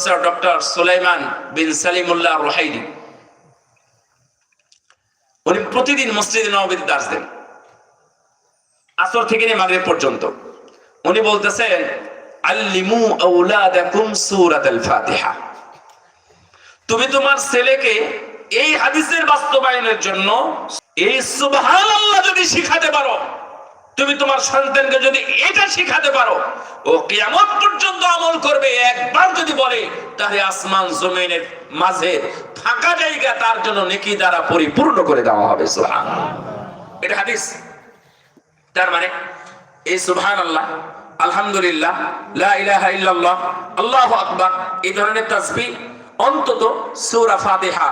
Professor doctor Sulaiman bin Salimullah Rohaidi উনি প্রতিদিন মসজিদে নবীতে দাস দেন। আসর থেকে নিয়ে মাগরিব পর্যন্ত। উনি বলতেছেন, আল্লিমু আউলাদাকুম ফাতিহা। তুমি তোমার ছেলেকে এই হাদিসের বাস্তবায়নের জন্য এই সুবহানাল্লাহ যদি শিখাতে পারো, তুমি তোমার সন্তানকে যদি এটা শিখাতে পারো, ও কিয়ামত পর্যন্ত আমল করবে, একবার যদি বলে, তাহলে আসমান জমিনের মাঝে ফাঁকা জায়গা তার জন্য নেকি দ্বারা পরিপূর্ণ করে দেওয়া হবে সুবহান এটা হাদিস। তার মানে এই সুবহান আল্লাহ আলহামদুলিল্লাহ, লা ইলাহা ইল্লাল্লাহ, আল্লাহু আকবার, এই ধরনের তাসবিহ অন্তত ফাতিহা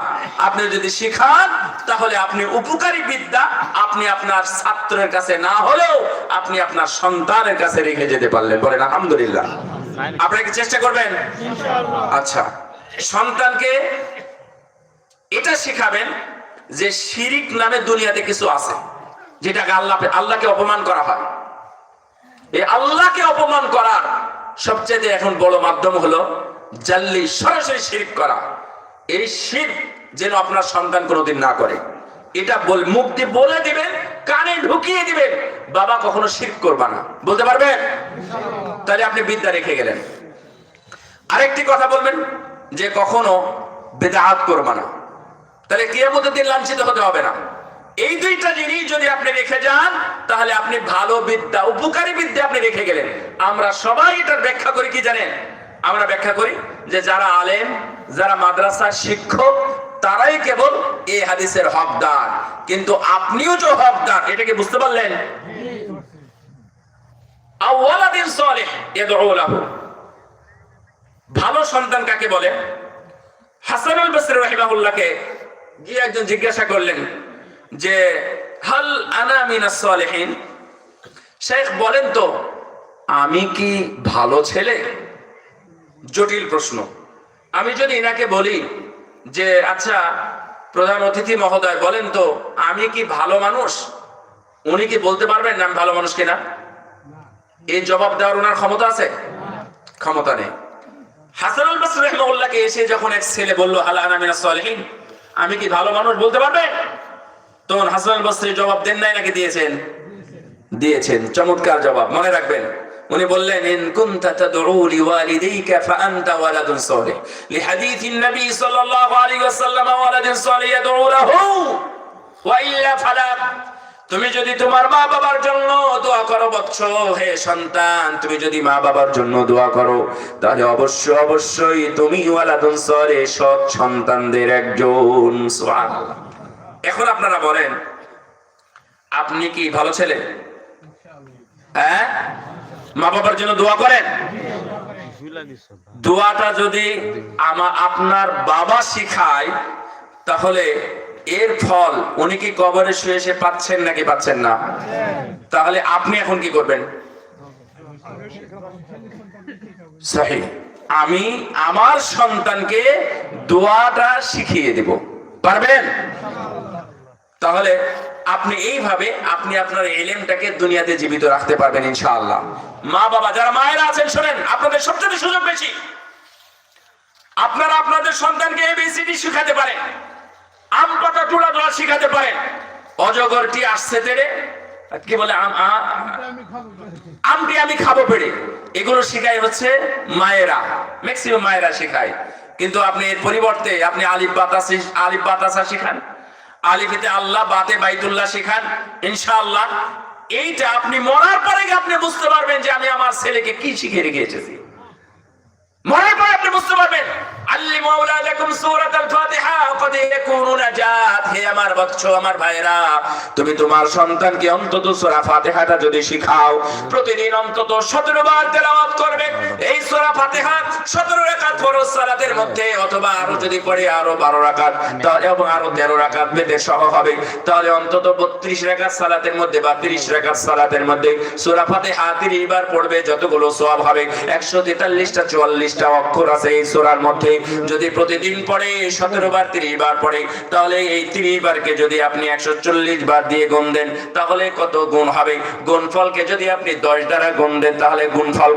আপনি যদি শিখান, তাহলে আপনি উপকারী বিদ্যা আপনি আপনার ছাত্রের কাছে না হলেও আপনি আপনার সন্তানের কাছে রেখে যেতে পারলেন, বলেন আলহামদুলিল্লাহ। আপনারা কি চেষ্টা করবেন? আচ্ছা সন্তানকে এটা শিখাবেন যে শিরিক নামে দুনিয়াতে কিছু আছে যেটাকে আল্লাহ আল্লাহকে অপমান করা হয়। এই আল্লাহকে অপমান করার সবচেয়ে এখন বড় মাধ্যম হলো জাল্লি সরাসরি শিরিক করা। এই শির যেন আপনার সন্তান কোনোদিন না করে। এটা বল দিয়ে বলে দিবেন কানে ঢুকিয়ে দিবেন। বাবা কখনো শির করবা না। বলতে পারবেন? তাহলে আপনি বিদ্যা রেখে গেলেন। আরেকটি কথা বলবেন, যে কখনো বেদাহাত করবা না। তাহলে কিয়ামতের দিন লাঞ্ছিত হতে হবে না। এই দুইটা জিনিস যদি আপনি রেখে যান, তাহলে আপনি ভালো বিদ্যা, উপকারী বিদ্যা আপনি রেখে গেলেন। আমরা সবাই এটার ব্যাখ্যা করি, কি জানেন? আমরা ব্যাখ্যা করি যে যারা আলেম, যারা মাদ্রাসা শিক্ষক তারাই কেবল এই হাদিসের হকদার। কিন্তু আপনিও যে হকদার, এটাকে বুঝতে পারলেন? ভালো সন্তান কাকে বলে? হাসানুল বসরি রাহিমাহুল্লাহকে গিয়ে একজন জিজ্ঞাসা করলেন যে, হাল আনা মিনাস শেখ বলেন তো, আমি কি ভালো ছেলে? জটিল প্রশ্ন। আমি যদি এনাকে বলি যে আচ্ছা প্রধান অতিথি মহোদয় বলেন তো আমি কি ভালো মানুষ? উনি কি বলতে পারবেন না আমি ভালো মানুষ কিনা? এই জবাব দেওয়ার ওনার ক্ষমতা আছে? ক্ষমতা নেই। হাসানুল বসরি রাহিমাহুল্লাহকে এসে যখন এক ছেলে বলল আনা মিনাস আমি কি ভালো মানুষ বলতে পারবেন তখন হাসানুল বসরি জবাব দেন নাই নাকি দিয়েছেন। দিয়েছেন। চমৎকার জবাব মনে রাখবেন। উনি বললেন, ইন কুনতা তাদউ লিওয়ালিদাইকা ফাআনতা ওয়ালাদুন সালিহ। লিহাদিসিন নবী সাল্লাল্লাহু আলাইহি ওয়াসাল্লাম, ওয়ালাদুন সালিহ ইয়াদউ লাহু ওয়া ইল্লা ফালা তুমি যদি তোমার মা বাবার জন্য দোয়া করো, বৎস, হে সন্তান, তুমি যদি মা বাবার জন্য দোয়া করো, তাহলে অবশ্যই অবশ্যই তুমি ওয়ালাদুন সরে সৎ সন্তানদের একজন। সুবহানাল্লাহ। এখন আপনারা বলেন, আপনি কি ভালো ছেলে? হ্যাঁ? মা বাবার জন্য দোয়া করেন? দোয়াটা যদি আমা আপনার বাবা শিখায়, তাহলে এর ফল, উনি কি কবরে শুয়ে এসে পাচ্ছেন নাকি পাচ্ছেন না? তাহলে আপনি এখন কি করবেন? আমি আমার সন্তানকে দোয়াটা শিখিয়ে দিব। পারবেন? তাহলে আপনি এইভাবে আপনি আপনার এলেমটাকে দুনিয়াতে জীবিত রাখতে পারবেন ইনশাআল্লাহ। মা বাবা, যারা মায়েরা আছেন, শোনেন, আপনাদের সবচেয়ে সুযোগ বেশি। আপনারা আপনাদের সন্তানকে এবিসিডি শিখাতে পারেন। আম পাতা টুলা দোয়া শিখাতে পারেন। অজগরটি আসছে তেড়ে, কি বলে, আম আমটি আমি খাব পেড়ে। এগুলো শিখাই হচ্ছে মায়েরা ম্যাক্সিমাম মায়েরা শেখায়। কিন্তু আপনি এর পরিবর্তে আপনি আলিফ বাতাসি, আলিফ বাতাসা শিখান। আলিফিতে আল্লাহ, বাতে বাইতুল্লাহ শিখান, ইনশাআল্লাহ। এইটা আপনি মরার পরে আপনি বুঝতে পারবেন যে আমি আমার ছেলেকে কি শিখে রেখে এসেছি মরার পরে আপনি বুঝতে পারবেন, আল্লি ফাতিহা কদ ইয়াকুনু নাজাত হে আমার আমার ভাইরা তুমি তোমার সন্তানকে অন্তত সূরা ফাতিহাটা যদি শিখাও, প্রতিদিন অন্তত 17 বার তেলাওয়াত করবে। এই সূরা ফাতিহা 17 রাকাত সালাতের মধ্যে অথবা আরও যদি পড়ে আরও 12 রাকাত তাহলে এবং আরও 13 রাকাত বেদে সহ হবে। তাহলে অন্তত 32 রাকাত সালাতের মধ্যে বা 30 রাকাত সালাতের মধ্যে সূরা ফাতিহা 30 বার পড়বে, যতগুলো হবে। 143টা 44টা অক্ষর আছে এই মধ্যে। যদি প্রতিদিন পড়ে 17 বার 30 বার পড়ে, তাহলে এই 30 বারকে যদি আপনি 140 বার দিয়ে গুণ দেন, তাহলে কত গুণ হবে? গুণফলকে যদি আপনি 10 দ্বারা গুণ দেন, তাহলে গুণফল